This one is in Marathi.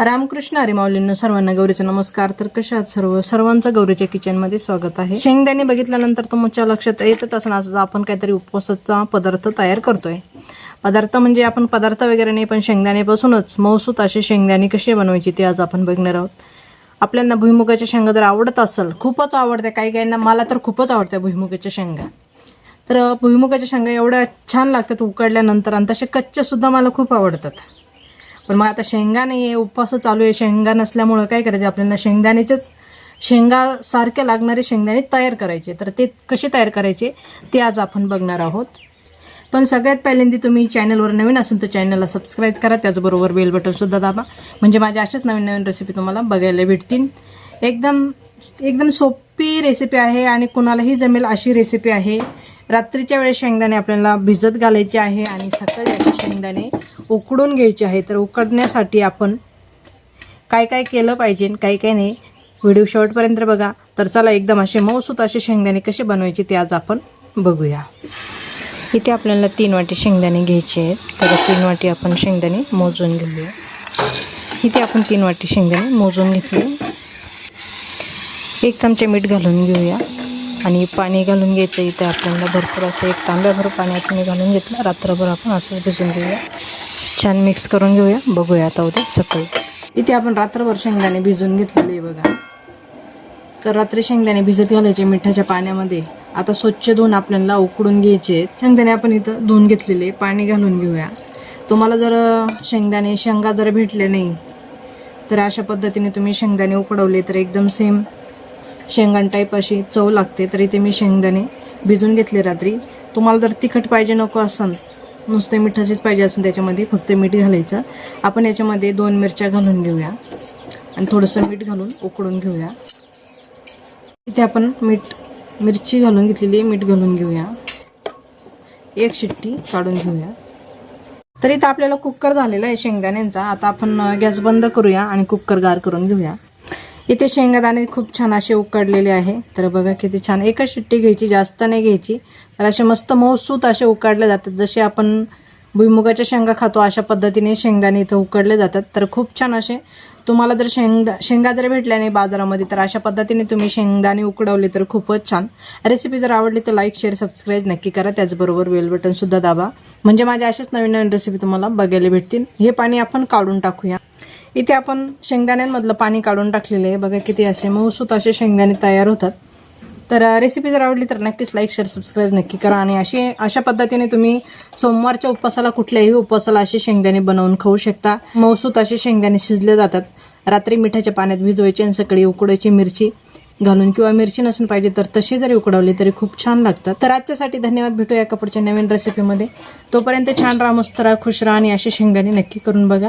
रामकृष्ण अरिमावलींना सर्वांना गौरीचा नमस्कार. तर कशा आहात सर्व? सर्वांचं गौरीच्या किचनमध्ये स्वागत आहे. शेंगदाणे बघितल्यानंतर तुमच्या लक्षात येतच असणार असं आपण काहीतरी उपवासाचा पदार्थ तयार करतोय. पदार्थ म्हणजे आपण पदार्थ वगैरे नाही पण शेंगदाण्यापासूनच मौसूत असे शेंगदाणे कसे बनवायचे ते आज आपण बघणार आहोत. आपल्याला भुईमुगाच्या शेंगा जर आवडत असेल खूपच आवडते काही काहींना मला तर खूपच आवडत्या भुईमुगाच्या शेंगा. तर भुईमुगाच्या शेंगा एवढ्या छान लागतात उकडल्यानंतर आणि तसे कच्च्या सुद्धा मला खूप आवडतात. पण मग आता शेंगा नाही आहे उपवास चालू आहे. शेंगा नसल्यामुळं काय करायचं? आपल्याला शेंगदाण्याचेच शेंगासारखे लागणारे शेंगदाणे तयार करायचे. तर ते कसे तयार करायचे? ते आज आपण बघणार आहोत. पण सगळ्यात पहिल्यांदा तुम्ही चॅनलवर नवीन असेल तर चॅनलला सबस्क्राईब करा. त्याचबरोबर बेल बटनसुद्धा दाबा. म्हणजे माझ्या अशाच नवीन नवीन रेसिपी तुम्हाला बघायला भेटतील. एकदम एकदम सोपी रेसिपी आहे आणि कुणालाही जमेल अशी रेसिपी आहे. रात्रीच्या वेळेस शेंगदाणे आपल्याला भिजत घालायचे आहे आणि सकाळी असे शेंगदाणे उकडून घ्यायचे आहे. तर उकडण्यासाठी आपण काय काय केलं पाहिजे काय काय नाही व्हिडिओ शेवटपर्यंत बघा. तर चला एकदम असे मऊसूत असे शेंगदाणे कसे बनवायचे ते आज आपण बघूया. इथे आपल्याला तीन वाटी शेंगदाणे घ्यायचे आहेत. तर तीन वाटी आपण शेंगदाणे मोजून घेऊया. इथे आपण तीन वाटी शेंगदाणे मोजून घेतले. एक चमचे मीठ घालून घेऊया. आणि पाणी घालून घ्यायचं इथे. आपल्याला भरपूर असं एक तांब्याभर पाणी आपण मी घालून घेतलं. रात्रभर आपण असं भिजून घेऊया. छान मिक्स करून घेऊया. बघूया आता उद्या सकाळी. इथे आपण रात्रभर शेंगदाणे भिजून घेतलेले आहे बघा. तर रात्री शेंगदाणे भिजत घालायचे मिठाच्या पाण्यामध्ये. आता स्वच्छ धुवून आपल्याला उकडून घ्यायचे शेंगदाणे आपण इथं धुवून घेतलेले पाणी घालून घेऊया. तुम्हाला जर शेंगदाणे शेंगा जर भेटले नाही तर अशा पद्धतीने तुम्ही शेंगदाणे उकडवले तर एकदम सेम शेंगण टाईप अशी चव लागते तर इथे मी शेंगदाणे भिजून घेतले रात्री. तुम्हाला जर तिखट पाहिजे नको असन नुसते मिठाचेच पाहिजे असेल त्याच्यामध्ये फक्त मीठ घालायचं. आपण याच्यामध्ये दोन मिरच्या घालून घेऊया. आणि थोडंसं मीठ घालून उकडून घेऊया. इथे आपण मीठ मिरची घालून घेतलेली आहे मीठ घालून घेऊया. एक शिट्टी काढून घेऊया. तर इथं आपल्याला कुकर झालेला आहे शेंगदाण्यांचा. आता आपण गॅस बंद करूया आणि कुकर गार करून घेऊया. इथे शेंगादाणे खूप छान असे उकडलेले आहे. तर बघा किती छान. एकच शिट्टी घ्यायची जास्त नाही घ्यायची. तर असे मस्त मऊसूत असे उकडले जातात. जसे आपण भुईमुगाच्या शेंगा खातो अशा पद्धतीने शेंगदाणे इथं उकडले जातात. तर खूप छान असे. तुम्हाला जर शेंगदा शेंगा जर भेटल्या नाही बाजारामध्ये तर अशा पद्धतीने तुम्ही शेंगदाणे उकडवले तर खूपच छान. रेसिपी जर आवडली तर लाईक शेअर सबस्क्राईब नक्की करा. त्याचबरोबर वेल बटनसुद्धा दाबा. म्हणजे माझ्या अशाच नवीन नवीन रेसिपी तुम्हाला बघायला भेटतील. हे पाणी आपण काढून टाकूया. इथे आपण शेंगदाण्यांमधलं पाणी काढून टाकलेलं आहे. बघा किती असे मऊसूत असे शेंगदाणे तयार होतात. तर रेसिपी जर आवडली तर नक्कीच लाईक शेअर सबस्क्राईब नक्की करा आणि अशी अशा पद्धतीने तुम्ही सोमवारच्या उपवासाला कुठल्याही उपवासाला असे शेंगदाणे बनवून खाऊ शकता. मऊसूत असे शेंगदाणे शिजले जातात. रात्री मिठाच्या पाण्यात भिजवायचे आणि सकाळी उकडायची मिरची घालून किंवा मिरची नसून पाहिजे तर तशी जरी उकडवली तरी खूप छान लागतात. तर आजच्यासाठी धन्यवाद. भेटूया कपडच्या नवीन रेसिपीमध्ये तोपर्यंत छान राहा मस्त राहा खुश राहा आणि असे शेंगदाणे नक्की करून बघा.